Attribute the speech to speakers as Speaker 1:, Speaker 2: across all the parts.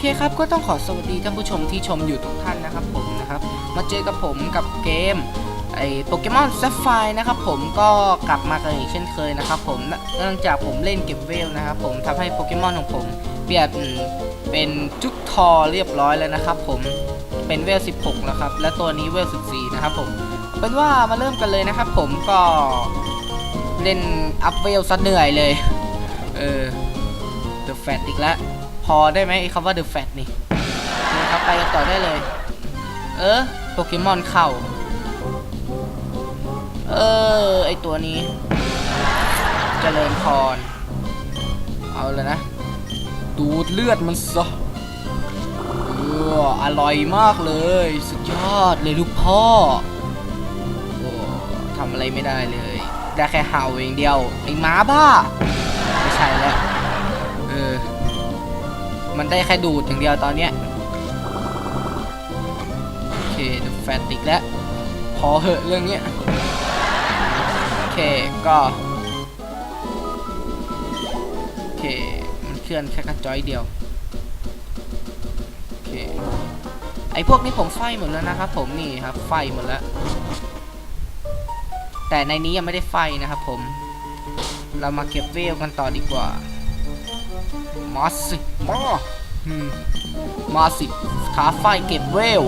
Speaker 1: เคครับก็ต้องขอสวัสดีท่านผู้ชมที่ชมอยู่ทุกท่านนะครับผมนะครับมาเจอกับผมกับเกมไอโปเกมอนแซฟไฟนะครับผมก็กลับมากันอีกเช่นเคยนะครับผมเนื่องจากผมเล่นเก็บเวลนะครับผมทำให้โปเกมอนของผมเปลี่ยนเป็นจุกทอเรียบร้อยแล้วนะครับผมเป็นเวล 16 แล้วครับและตัวนี้เวล 14 นะครับผมเป็นว่ามาเริ่มกันเลยนะครับผมก็เล่นอัพเวลซะเหนื่อยเลยเออ The Fat อีกแล้ว อได้ไหมไอ้คำว่า The Fat นี่นี่ครับไปกันต่อได้เลย เออโปเกมอนเข้า เออ ไอตัวนี้จเจริญพร เอาเลยนะ ดูดเลือดมันซะเอออร่อยมากเลย สุดยอดเลยลูกพ่อโอ้ทำอะไรไม่ได้เลย ได้แค่เห่าอย่างเดียว ไอ้หมาบ้า ไม่ใช่แล้ว มันได้แค่ดูดอย่างเดียวตอนเนี้ยโอเคดูแฟตติกแล้วพอเหอะเรื่องเนี้ยโอเคก็โอเคมันเคลื่อนแค่กระจอยเดียวโอเคไอพวกนี้ผมไฟหมดแล้วนะครับผมนี่ครับไฟหมดแล้วแต่ในนี้ยังไม่ได้ไฟนะครับผม เรามาเก็บเวลกันต่อดีกว่ามาสิ มาอืมาสิขาไฟเก็บเวล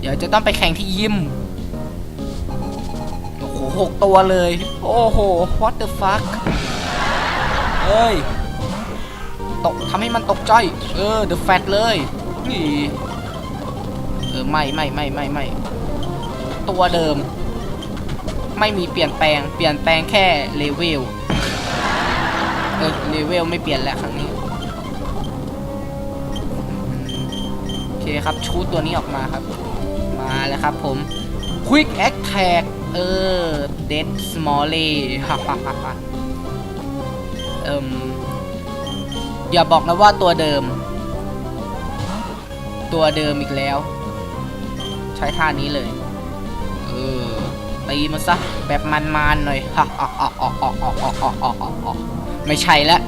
Speaker 1: เดี๋ยวจะต้องไปแข่งที่ยิม โอ้โหหกตัวเลย โอ้โห what the fuck เอ้ย ตกทำให้มันตกใจเออ the fat เลย นี่ เออ ไม่ไม่ไม่ไม่ไม่ตัวเดิม ไม่มีเปลี่ยนแปลง เปลี่ยนแปลงแค่เลเวล ออเลเวลไม่เปลี่ยนแล้วครั้งนี้ โอเคครับชูตัวนี้ออกมาครับ มาแล้วครับผม Quick Attack เออ Dead Smalley ฮ่าฮ่าฮ่าฮ่าเอิมอย่าบอกนะว่าตัวเดิม ตัวเดิมอีกแล้ว ใช้ท่านี้เลย เออตีมันซะแบบมันๆหน่อยฮ่าฮ่าฮ่าฮ่าฮ่าฮ่าฮ่าฮ่าฮ่า ไม่ใช่ล้ว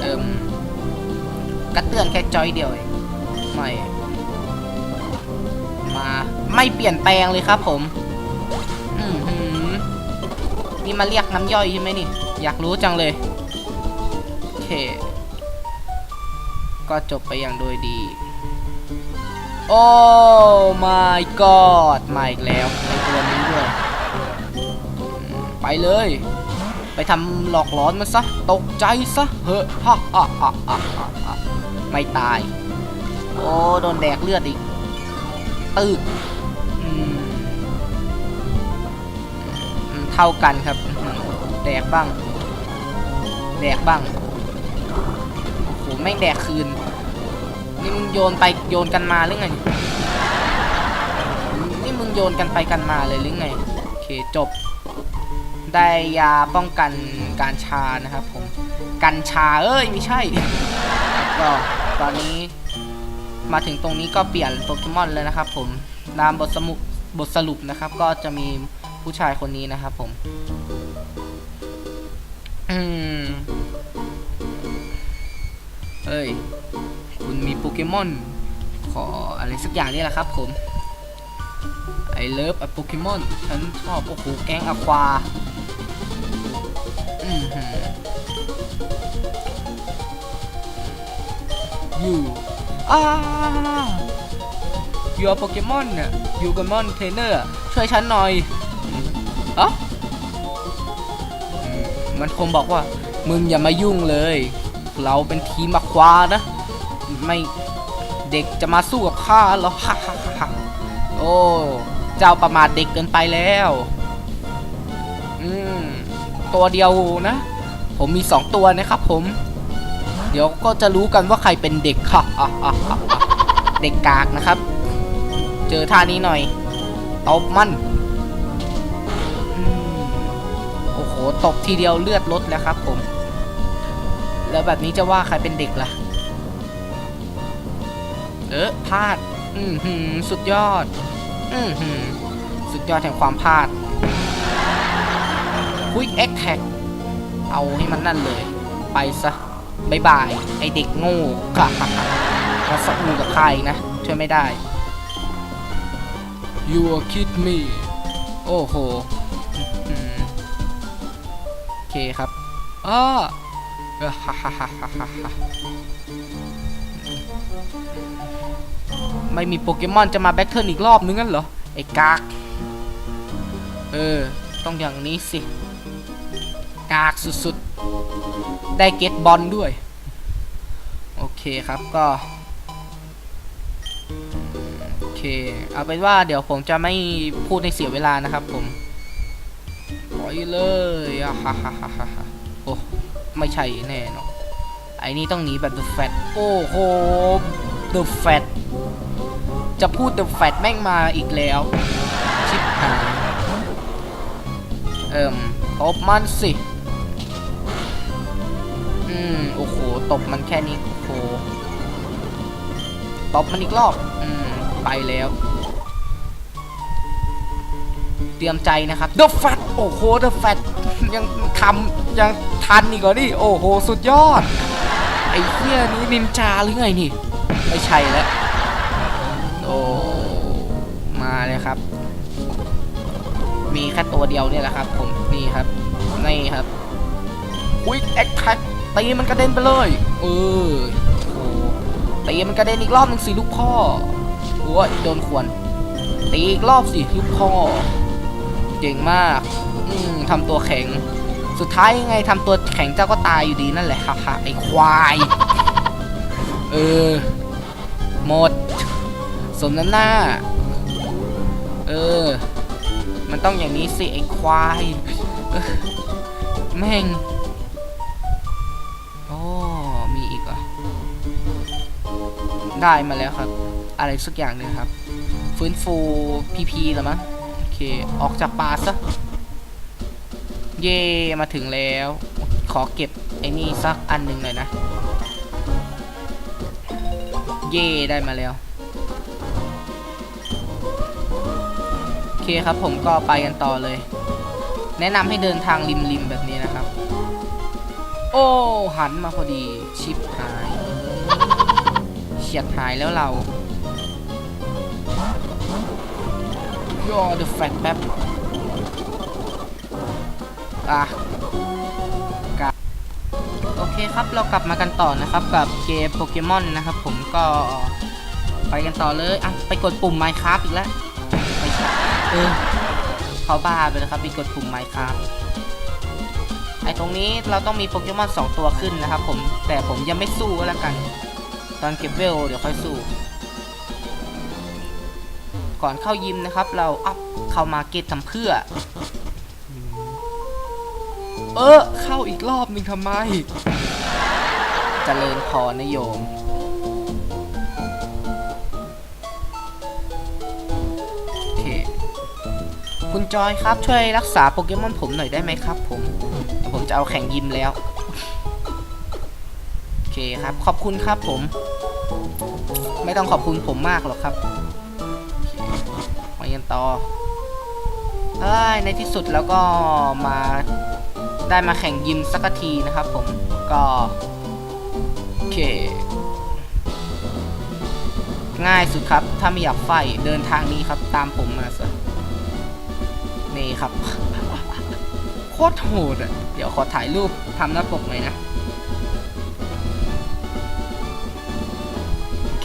Speaker 1: เอิมกระเตือนแค่จอยเดียวเองไม่มาไม่เปลี่ยนแปลงเลยครับผมอือหือนี่มาเรียกน้ำย่อยใช่ไหมนี่ อยากรู้จังเลยโอเค ก็จบไปอย่างโดยดี โอ้ my god มาอีกแล้วในตัวนี้ด้วย ไปเลย ไปทำ หลอกหลอนมันซะ ตกใจซะเฮ้อฮ่าฮ่าฮ่าฮ่าฮ่าฮ่าไม่ตาย โอ้โดนแดกเลือดอีกตืดเท่ากันครับ แดกบ้าง แดกบ้างโอ้โหแม่งแดกคืน นี่มึงโยนไปโยนกันมาหรือไง นี่มึงโยนกันไปกันมาเลยหรือไง โอเคจบ ได้ยาป้องกันการชานะครับผมกันชาเอ้ยไม่ใช่ก็ตอนนี้มาถึงตรงนี้ก็เปลี่ยนโปเกมอนเลยนะครับ ผมตามบทสมุบทสรุปนะครับ ก็จะมีผู้ชายคนนี้นะครับ ผมอืมเอ้ย คุณมีโปเกมอน ขออะไรสักอย่างนี่แหละครับ ผม I love a Pokemon ฉันชอบโอ้โหแก๊งอควา อืมหือ you อ่ายูโปเกมอนเนี่ยยูโปเกมอนเทรนเนอร์ช่วยฉันหน่อยเอ๋อมันคงบอกว่า มึงอย่ามายุ่งเลย เราเป็นทีมมาควานะ ไม่เด็กจะมาสู้กับข้าเหรอฮ่าฮ่าฮ่าโอ้ เจ้าประมาทเด็กเกินไปแล้ว ตัวเดียวนะ ผมมีสองตัวนะครับผม เดี๋ยวก็จะรู้กันว่าใครเป็นเด็กค่ะเด็กกากนะครับ เจอท่านี้หน่อยตบมันอมโอ้โหตบทีเดียวเลือดลดแล้วครับผม แล้วแบบนี้จะว่าใครเป็นเด็กล่ะ เออพลาด อืมสุดยอด อือหือสุดยอดแห่งความพลาด Quick Attack เอาให้มันนั่นเลย ไปซะบายบายไอเด็กโง่กะมาสักมูกับใครนะ ช่วยไม่ได้ You are kid me โอ้โหอื้อหือโอเคครับอ้าเออฮ่าฮ่าฮ่าฮ่าฮ่าฮ่าไม่มีโปเกมอนจะมาแบทเทิลอีกรอบนึงงั้นเหรอ ไอ้กาก เออ ต้องอย่างนี้สิ กากสุดๆ ได้เก็ตบอลด้วย โอเคครับก็โอเค เอาเป็นว่าเดี๋ยวผมจะไม่พูดในเสียเวลานะครับผมปล่อยเลยอะฮ่าฮ่าฮ่าฮ่าโอ้ไม่ใช่แน่นอนไอ้นี่ต้องหนีแบบ The Fat โอ้โห The Fat จะพูด The Fat แม่งมาอีกแล้วชิบหายเอิ่มตบมันสิ อืมโอ้โหตบมันแค่นี้โอ้โหตบมันอีกรอบ อืม ไปแล้ว เตรียมใจนะครับ The Fat โอ้โห The Fat ยังทำยังทันอีกเหรอนี่โอ้โห สุดยอด ไอ้เหี้ยนี้นินจาหรือไงนี่ ไม่ใช่แล้ว โอ้มาเลยครับ มีแค่ตัวเดียวเนี่ยแหละครับ ผมนี่ครับ นี่ครับวิกแอคแท็ก ตีมันกระเด็นไปเลย เออโอ้ตีมันกระเด็นอีกรอบหนึงสิลูกพ่อโอ้ยโดนขวนตีอีกรอบสิลูกพ่อเก่งมากอืมทำตัวแข็ง สุดท้ายยังไงทำตัวแข็งเจ้าก็ตายอยู่ดีนั่นแหละฮ่าฮ่าไอ้ควายเออหมด สมน้ำหน้า เออ มันต้องอย่างนี้สิไอ้ควายแม่ง ได้มาแล้วครับ อะไรสักอย่างหนึ่งครับ ฟื้นฟูพีพีแล้วมั้งโอเค ออกจากป่าซะ เย่มาถึงแล้ว ขอเก็บไอ้นี่สักอันหนึ่งหน่อยนะ เย่ได้มาแล้ว โอเคครับผมก็ไปกันต่อเลย แนะนำให้เดินทางริมริมๆแบบนี้นะครับ โอ้ หันมาพอดีชิป ฉียดหายแล้วเราย่อ the fat แป๊บอะกะโอเคครับเรากลับมากันต่อนะครับกับเกมโปเกมอนนะครับ ผมก็ไปกันต่อเลยอะไปกดปุ่ม Minecraft อีกแล้วไม่ใช่เออเขาบ้าไปแล้วครับมีกดปุ่มไมค์ครับไอตรงนี้เราต้องมีโปเกมอน2 ตัวขึ้นนะครับผมแต่ผมยังไม่สู้แล้วกัน ตอนเก็บเวลเดี๋ยวค่อยสู้ ก่อนเข้ายิมนะครับ เราอัพเข้ามาเก็ตทำเพื่อ เออ เข้าอีกรอบหนึ่งทำไมจเจริญพรนะโยมโอเคคุณจอยครับช่วยรักษาโปเกมอนผมหน่อยได้ไหมครับ ผม ผมจะเอาแข่งยิมแล้วโอเคครับ ขอบคุณครับผม ไม่ต้องขอบคุณผมมากหรอกครับโอเคมากันต่อเอ้ยในที่สุดแล้วก็มาได้มาแข่งยิมสักทีนะครับผมก็โอเค ง่ายสุดครับ ถ้าไม่อยากไฟเดินทางนี้ครับ ตามผมมาซะนี่ครับ โคตรโหดอะ เดี๋ยวขอถ่ายรูปทำหน้าปกหน่อยนะ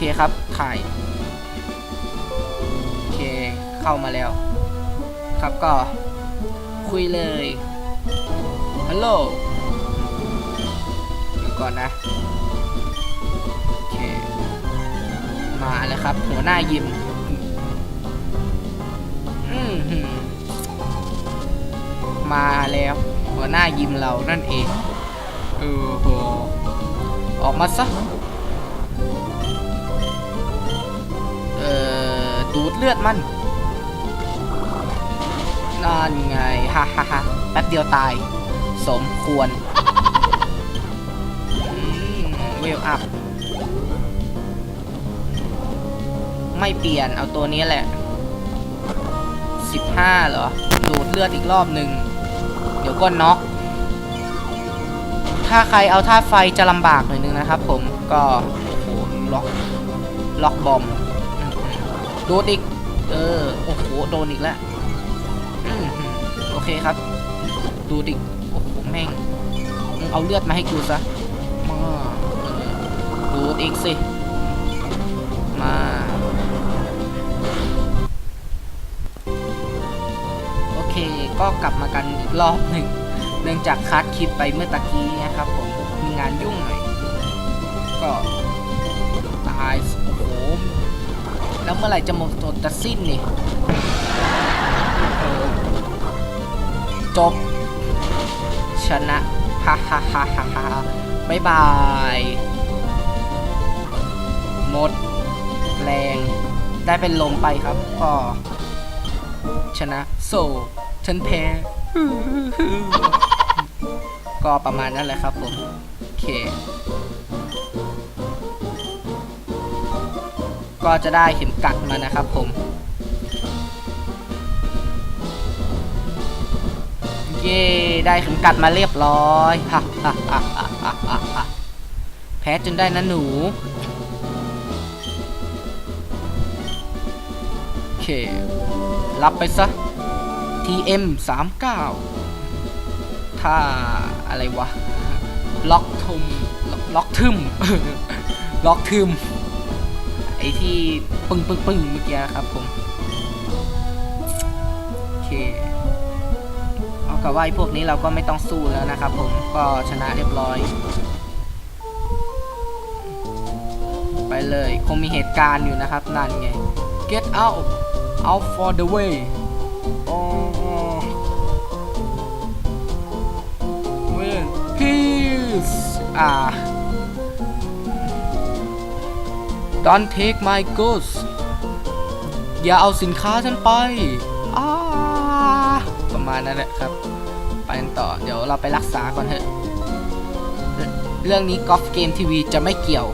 Speaker 1: เคครับถ่ายโอเคเข้ามาแล้ว ครับก็คุยเลยฮัลโหลเดี๋ยวก่อนนะโอเคมาแล้วครับ หัวหน้ายิมอืมมมาแล้วหัวหน้ายิมเรานั่นเองเออโหออกมาซะ ดูดเลือดมันนั่นไงฮ่าฮ่าฮ่าแป๊บเดียวตาย สมควรเวลอัพ ไม่เปลี่ยนเอาตัวนี้แหละ 15 เหรอ ดูดเลือดอีกรอบหนึ่ง เดี๋ยวก็น็อกถ้าใครเอาท่าไฟจะลำบากหน่อยนึงนะครับผมก็โอ้โหล็อก ล็อกบอม โดนอีก เออ โอ้โห โดนอีกแล้วโอเคครับ ดูดิ โอ้โห แม่ง มึงเอาเลือดมาให้กูซะ มาดูดอีกสิ มา โอเค ก็กลับมากันอีกรอบหนึ่ง เนื่องจากคัดคลิปไปเมื่อตะกี้นะครับผม มีงานยุ่งหน่อย ก็ แล้วเมื่อไหร่จะหมดจดจะสิ้นนี่เออจบ ชนะฮ่าฮ่าฮ่าฮ่าฮ่าบายบาย หมดแรง ได้เป็นลมไปครับ ก็ ชนะ โซฉันแพ้ก็ประมาณนั้นแหละครับผม โอเค ก็จะได้เข็มกัดมานะครับผม เย้ได้เข็มกัดมาเรียบร้อยฮ่าฮ่าฮ่าฮ่าฮ่าแพ้จนได้นะหนู โอเค รับไปซะ TM 3 9ถ้าอะไรวะ ล็อกทุม ล็อกทึม ล็อกทึม ไอที่ปึ้งปึ้งปึ้งเมื่อกี้ครับผมโอเคเอากับว่าไอพวกนี้เราก็ไม่ต้องสู้แล้วนะครับผมก็ชนะเรียบร้อย ไปเลยคงมีเหตุการณ์อยู่นะครับนั่นไง get out out for the way อ๋อ Win peace อ่า Don't take my goods อย่าเอาสินค้าฉันไปประมาณนั้นแหละครับ ไปกันต่อ เดี๋ยวเราไปรักษาก่อนเถอะ เรื่องนี้กอล์ฟเกมทีวีจะไม่เกี่ยว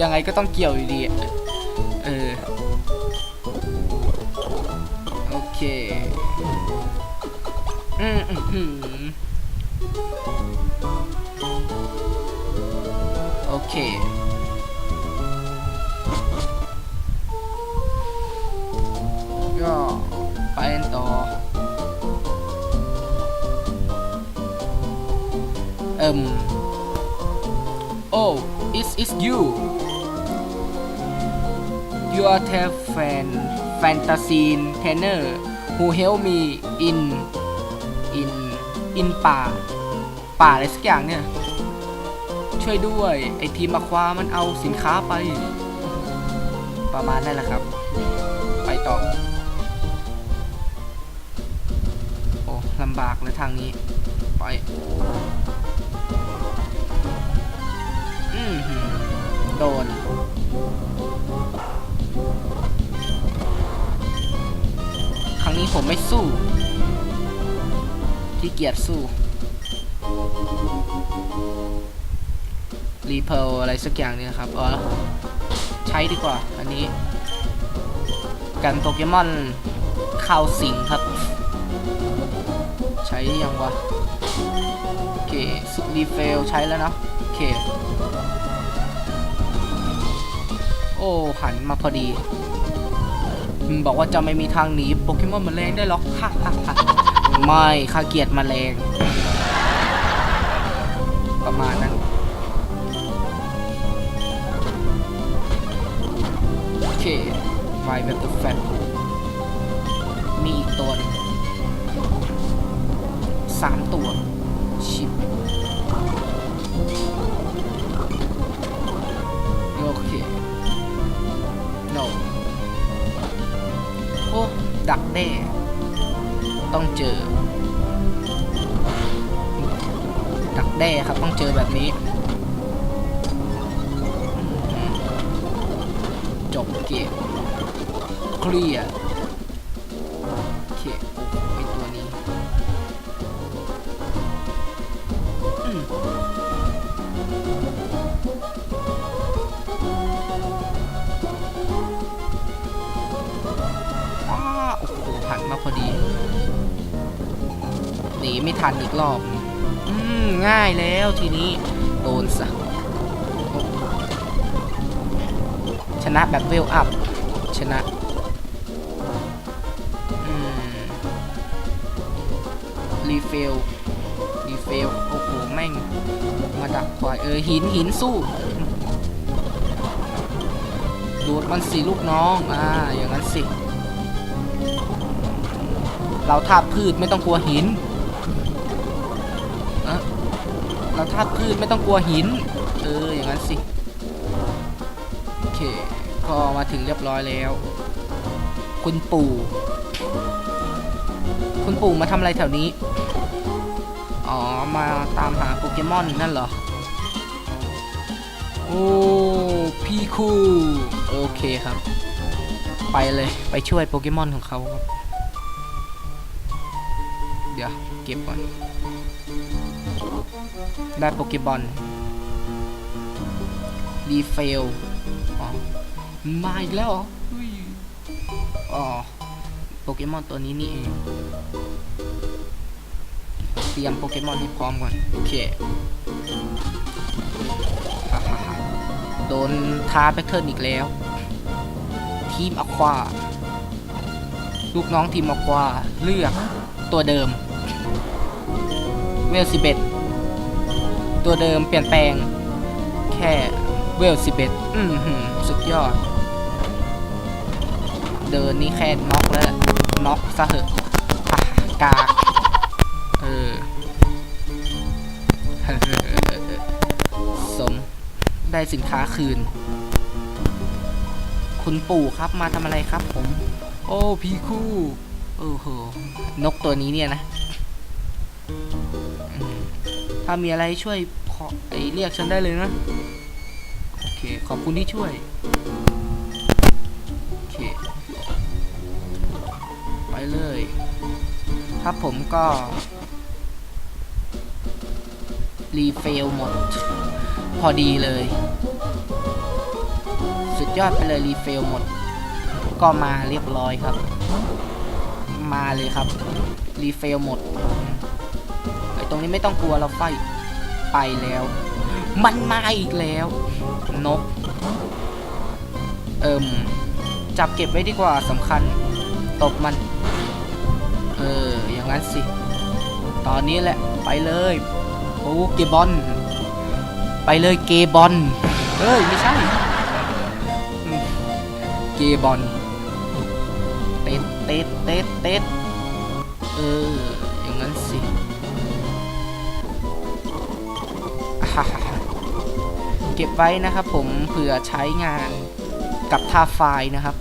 Speaker 1: ยังไงก็ต้องเกี่ยวอยู่ดี เออ โอเค อืมอืมโอเค ก็ไปกันต่อ เอิ่ม oh it's it's you you are the fan fantasy trainer who help me in in in ป่า ป่าอะไรสักอย่างเนี่ย ช่วยด้วย ไอทีมมาคว้ามันเอาสินค้าไป ประมาณนั้นแหละครับ ไปต่อำบากเลยทางนี้ ไป อืมโดน ครั้งนี้ผมไม่สู้ ที่เกียจสู้ รีเพลอะไรสักอย่างเนี่ยครับ เออใช้ดีกว่า อันนี้ กันโปเกมอนเข้าสิงครับ ช้ยังวะ โอเครีเฟลใช้แล้วนะ โอเค โอ้หันมาพอดีอืมบอกว่าจะไม่มีทางหนีโปเกมอนแมลงได้หรอกฮ่าฮ่าฮ่าไม่ข้าเกียดแมลง ประมาณนั้นโอเคไฟแบบตัวแฟตมีอีกตัวนึง สามตัว ชิปโอเค no โอ้ดักแด้ต้องเจอ ดักแด้ครับต้องเจอแบบนี้ จบเกมเคลียร์โอเค อ้ไอตัวนี้อืมาโอ้โหหันมาพอไม่ทันอีกรอบ อืม ง่ายแล้วทีนี้ โดนซะชนะแบบเวลอัพ ชนะอืมรีเฟลรีเฟลโอ้โห แม่งมาดักควายเออหินหินสู้ดูดมันสิลูกน้อง อ่า อย่างนั้นสิ เราทาบพืชไม่ต้องกลัวหินอะเราทาบพืชไม่ต้องกลัวหิน เออ อย่างนั้นสิ โอเค ก็มาถึงเรียบร้อยแล้ว คุณปู่ คุณปู่มาทำอะไรแถวนี้ อ๋อ มาตามหาโปเกมอนนั่นเหรอ โอ้พี่คูโอเคครับ ไปเลยไปช่วยโปเกมอนของเขาครับ เดี๋ยว เก็บก่อน ได้โปเกมอนดีเฟลอ๋อมาอีกแล้วเหรออุ้ยอ๋อ โปเกมอนตัวนี้นี่เอง ตรียมโปเกมอนให้พร้อมก่อน โอเคโดนท้าแพทเทิร์นอีกแล้ว ทีมอควาลูกน้องทีมอควาเลือกตัวเดิม เวลสิบเอ็ดตัวเดิมเปลี่ยนแปลง แค่เวลสิบเอ็ดอืมสุดยอด เดินนี่แค่น็อกแล้วน็อกซะเหอะ ได้สินค้าคืน คุณปู่ครับมาทำอะไรครับผม โอ้พี่คู่โอ้โหนกตัวนี้เนี่ยนะ ถ้ามีอะไรช่วยขอไอเรียกฉันได้เลยนะ โอเค ขอบคุณที่ช่วย โอเค ไปเลย ครับผมก็ รีเฟลหมด พอดีเลย สุดยอดไปเลยรีเฟลหมด ก็มาเรียบร้อยครับ มาเลยครับ รีเฟลหมดไอตรงนี้ไม่ต้องกลัวเราไฟไปแล้ว มันมาอีกแล้ว นก เอิมจับเก็บไว้ดีกว่าสำคัญ ตบมัน เออ อย่างนั้นสิ ตอนนี้แหละ ไปเลย โอ้เกบอน ไปเลยเกบอนเอ้ยไม่ใช่เกบอนเต็ดเต็ดเต็ดเต็ดเออ อย่างนั้นสิฮ่าฮ่าฮ่าเก็บไว้นะครับผมเผื่อใช้งานกับท่าไฟนะครับ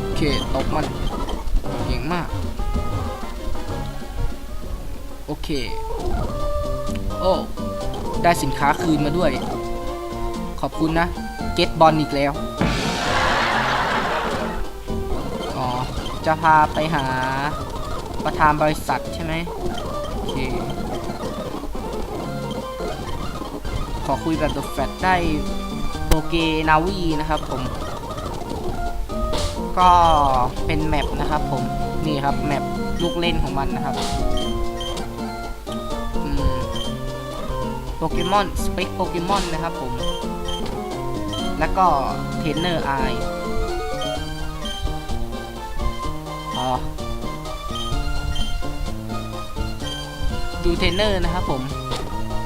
Speaker 1: โอเค ตบมันเก่งมาก โอเค โอ้ ได้สินค้าคืนมาด้วย ขอบคุณนะ เก็ตบอลอีกแล้ว อ๋อ จะพาไปหาประธานบริษัทใช่ไหมโอเค ขอคุยแบบตัวแฟตได้โปเกนาวีนะครับผม ก็เป็นแมปนะครับผม นี่ครับแมปลูกเล่นของมันนะครับ โปเกมอนสเปคโปเกมอนนะครับผม แล้วก็เทรนเนอร์ไออ๋อดูเทรนเนอร์นะครับผม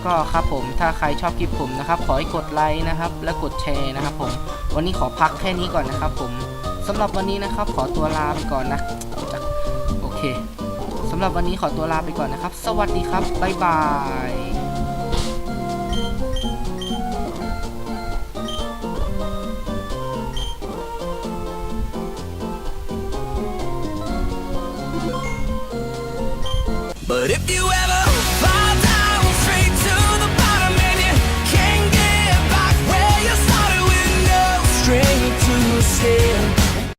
Speaker 1: ก็ครับผมถ้าใครชอบคลิปผมนะครับ ขอให้กดไลค์นะครับ และกดแชร์นะครับผม วันนี้ขอพักแค่นี้ก่อนนะครับผมสำหรับวันนี้นะครับ ขอตัวลาไปก่อนนะ โอเคสำหรับวันนี้ขอตัวลาไปก่อนนะครับ สวัสดีครับ บ๊ายบาย
Speaker 2: But if you ever fall down straight to the bottom and you can't get back where you started with no strength to stand.